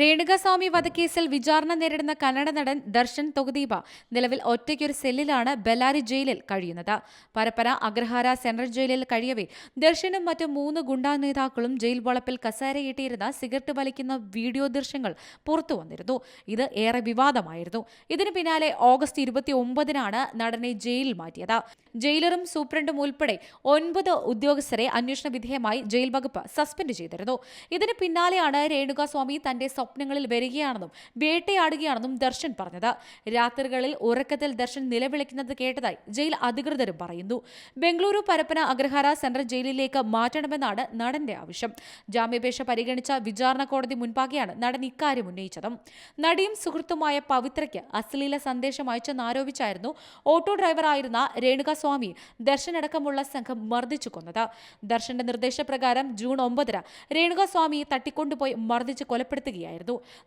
രേണുകസ്വാമി വധക്കേസിൽ വിചാരണ നേരിടുന്ന കന്നഡ നടൻ ദർശൻ തൊകുദീപ നിലവിൽ ഒറ്റയ്ക്കൊരു സെല്ലിലാണ് ബെല്ലാരി ജയിലിൽ കഴിയുന്നത്. പരപ്പന അഗ്രഹാര സെൻട്രൽ ജയിലിൽ കഴിയവേ ദർശനും മറ്റു മൂന്ന് ഗുണ്ടാ നേതാക്കളും ജയിൽ വളപ്പിൽ കസേരയിട്ടിരുന്ന സിഗരറ്റ് വലിക്കുന്ന വീഡിയോ ദൃശ്യങ്ങൾ പുറത്തു വന്നിരുന്നു. ഇത് ഏറെ വിവാദമായിരുന്നു. ഇതിനു പിന്നാലെ ഓഗസ്റ്റ് ഇരുപത്തി ഒമ്പതിനാണ് നടനെ ജയിലിൽ മാറ്റിയത്. ജയിലറും സൂപ്രണ്ടും ഉൾപ്പെടെ ഒൻപത് ഉദ്യോഗസ്ഥരെ അന്വേഷണ വിധേയമായി ജയിൽ വകുപ്പ് സസ്പെൻഡ് ചെയ്തിരുന്നു. ഇതിന് പിന്നാലെയാണ് രേണുകാസ്വാമി തന്റെ സ്വപ്നങ്ങളിൽ വരികയാണെന്നും വേട്ടയാടുകയാണെന്നും ദർശൻ പറഞ്ഞത്. രാത്രികളിൽ ഉറക്കത്തിൽ ദർശൻ നിലവിളിക്കുന്നത് കേട്ടതായി ജയിൽ അധികൃതരും പറയുന്നു. ബംഗളൂരു പരപ്പന അഗ്രഹാര സെൻട്രൽ ജയിലിലേക്ക് മാറ്റണമെന്നാണ് നടന്റെ ആവശ്യം. ജാമ്യാപേക്ഷ പരിഗണിച്ച വിചാരണ കോടതി മുൻപാകെയാണ് നടൻ ഇക്കാര്യം ഉന്നയിച്ചതും. നടിയും സുഹൃത്തുമായ പവിത്രയ്ക്ക് അശ്ലീല സന്ദേശം അയച്ചെന്നാരോപിച്ചായിരുന്നു ഓട്ടോ ഡ്രൈവറായിരുന്ന രേണുകാസ്വാമി ദർശൻ അടക്കമുള്ള സംഘം മർദ്ദിച്ചു കൊന്നത്. ദർശന്റെ നിർദ്ദേശപ്രകാരം ജൂൺ ഒമ്പതിന് രേണുകാസ്വാമിയെ തട്ടിക്കൊണ്ടുപോയി മർദ്ദിച്ച് കൊലപ്പെടുത്തുകയായിരുന്നു.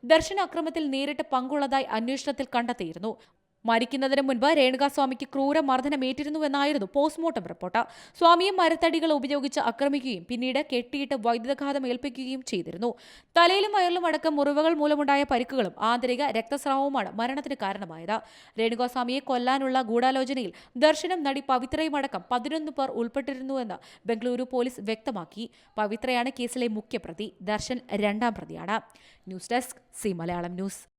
ദർശൻ അക്രമത്തിൽ നേരിട്ട് പങ്കുള്ളതായി അന്വേഷണത്തിൽ കണ്ടെത്തിയിരുന്നു. മരിക്കുന്നതിന് മുൻപ് രേണുകാസ്വാമിക്ക് ക്രൂരമർദ്ദനമേറ്റിരുന്നുവെന്നായിരുന്നു പോസ്റ്റ്മോർട്ടം റിപ്പോർട്ട്. സ്വാമിയെ മരത്തടികൾ ഉപയോഗിച്ച് ആക്രമിക്കുകയും പിന്നീട് കെട്ടിയിട്ട് വൈദ്യുതഘാതം ഏൽപ്പിക്കുകയും ചെയ്തിരുന്നു. തലയിലും വയറിലും അടക്കം മുറിവുകൾ മൂലമുണ്ടായ പരിക്കുകളും ആന്തരിക രക്തസ്രാവവുമാണ് മരണത്തിന് കാരണമായത്. രേണുകാസ്വാമിയെ കൊല്ലാനുള്ള ഗൂഢാലോചനയിൽ ദർശനം നടി പവിത്രയും അടക്കം പതിനൊന്ന് പേർ ഉൾപ്പെട്ടിരുന്നുവെന്ന് ബംഗളൂരു പോലീസ് വ്യക്തമാക്കി. പവിത്രയാണ് കേസിലെ മുഖ്യപ്രതി ദർശൻ രണ്ടാം പ്രതിയാണ്. News desk C Malayalam news.